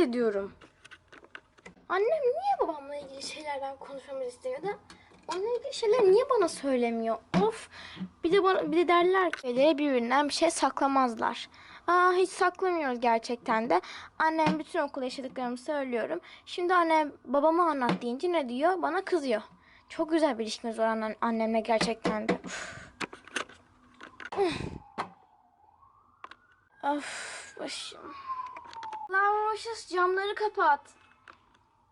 Ediyorum. Annem niye babamla ilgili şeylerden konuşmamı istemiyor da onunla ilgili şeyler niye bana söylemiyor? Of. Bir de bana, bir de derler ki "Şeyleri birbirinden bir şey saklamazlar. Aa hiç saklamıyoruz gerçekten de. Annem bütün okul yaşadıklarımı söylüyorum. Şimdi annem babama anlat deyince ne diyor? Bana kızıyor. Çok güzel bir ilişkimiz var annem, annemle gerçekten de. Uf. Of başım. Laura Roşas camları kapat.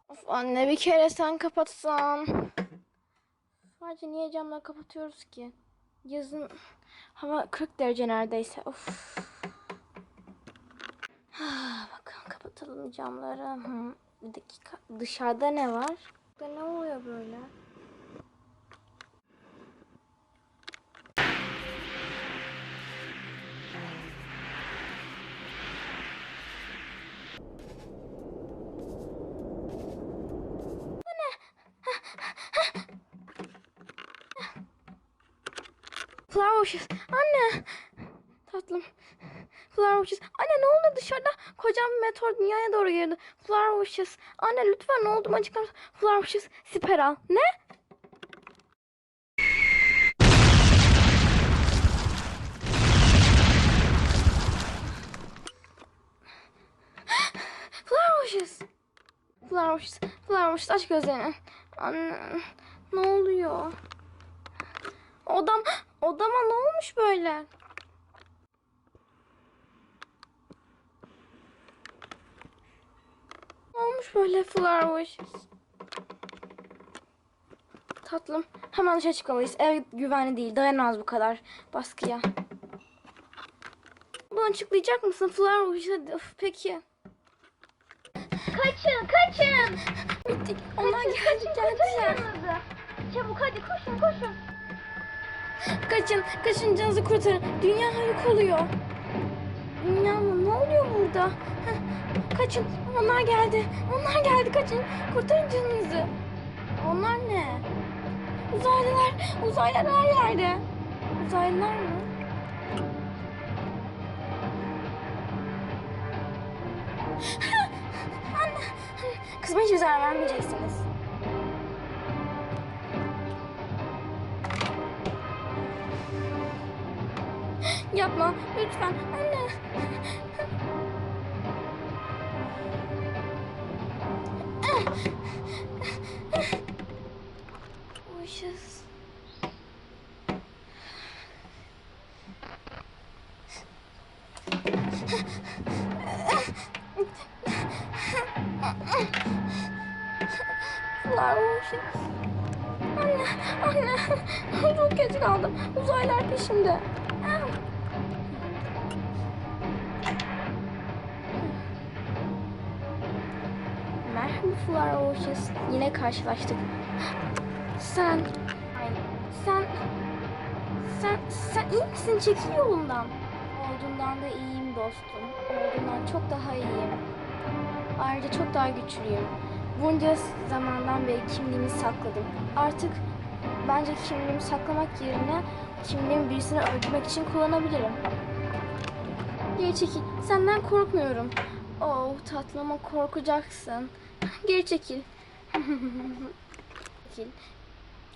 Of anne bir kere sen kapatsan. Sadece niye camları kapatıyoruz ki? Yazın hava 40 derece neredeyse. Of. Ah, Bakalım kapatalım camları. Hı, Bir dakika. Dışarıda ne var? Burada ne oluyor böyle? Flower Wishes. Anne. Tatlım. Flower Wishes. Anne ne oldu dışarıda? Kocam bir meteor dünyaya doğru girdi. Flower Wishes. Anne lütfen ne oldu? Açıklar mısın? Flower Wishes. Siperal. Ne? Flower Wishes. Flower Wishes. Flower Wishes. Aç gözlerini. Anne. Ne oluyor? Odam, odama ne olmuş böyle? Ne olmuş böyle Flower Wishes? Tatlım, hemen dışarı çıkmalıyız. Ev güvenli değil, dayanamaz bu kadar baskıya. Bunu açıklayacak mısın Flower Wishes? Hadi, Of, peki. Kaçın, kaçın. Bitti. Onlar geldi, geldiler. Yanınıza. Çabuk hadi koşun, koşun. Kaçın, kaçın canınızı kurtarın. Dünya yok oluyor. Dünya mı? Ne oluyor burada? Kaçın, onlar geldi. Onlar geldi, kaçın. Kurtarın canınızı. Onlar ne? Uzaylılar, uzaylılar her yerde. Uzaylılar mı? Anne, kızıma hiçbir zarar vermeyeceksiniz. Yapma lütfen anne. Wishes. Flower wishes. Anne, anne. Çok geç kaldım. Uzaylar peşimde. Flower Oceans. Yine karşılaştık. Sen... Sen... Sen... Sen iyi misin? Çekil yolundan. Olduğundan da iyiyim dostum. Olduğundan çok daha iyiyim. Ayrıca çok daha güçlüyüm. Bunca zamandan beri kimliğimi sakladım. Artık bence kimliğimi saklamak yerine kimliğimi birisini öldürmek için kullanabilirim. Geri çekil. Senden korkmuyorum. Oh tatlım korkacaksın. Geri çekil. çekil.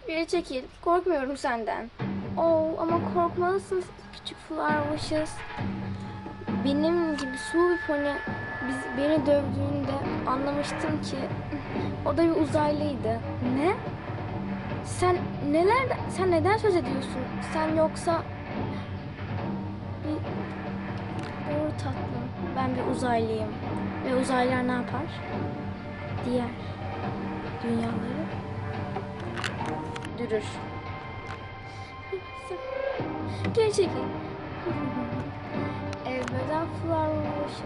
Geri çekil. Korkmuyorum senden. Oh ama korkmalısın küçük Flower Wishes. Benim gibi su bir pony biz, beni dövdüğünde anlamıştım ki o da bir uzaylıydı. Ne? Sen neler sen neden söz ediyorsun? Sen yoksa Doğru tatlım. Ben bir uzaylıyım. Ve uzaylılar ne yapar? Diğer dünyaları dürür. Geri çekil. Elveda Flower Wishes.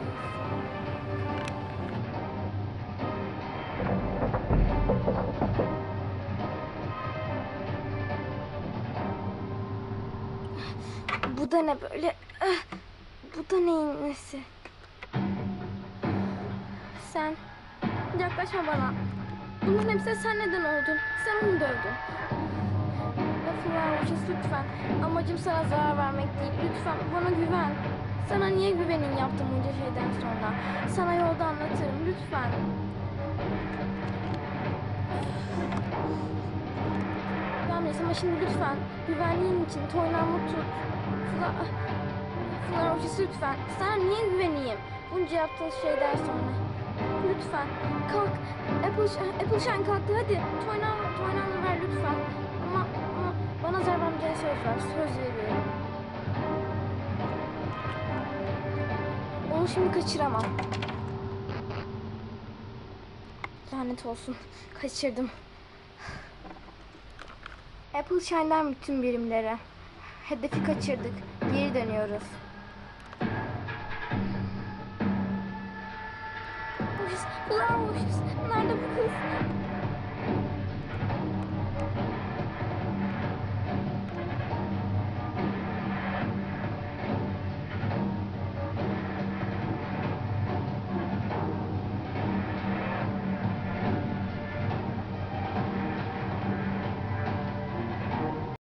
Bu da ne böyle? Bu da neyin nesi? Sen yaklaşma bana. Bunların hepsi sen neden oldun? Sen onu dövdün. Lafı var Ucuz lütfen. Amacım sana zarar vermek değil. Lütfen bana güven. Sana niye güvenin yaptım bunca şeyden sonra? Sana yolda anlatırım lütfen. Ramis ama şimdi lütfen güvenliğin için toynağımı tut. Fla... Flar ofisi lütfen. Sana niye güveneyim? Bunca yaptığın şeyden sonra. Lütfen kalk. Apple, Apple Shine kalktı hadi. Toynağımı, toynağımı ver lütfen. Ama, ama bana vermeyeceğine söz ver. Söz veriyorum. Onu şimdi kaçıramam. Lanet olsun. Kaçırdım. Apple Shine'den bütün birimlere. Hedefi kaçırdık. Geri dönüyoruz. flowers, please, надо please.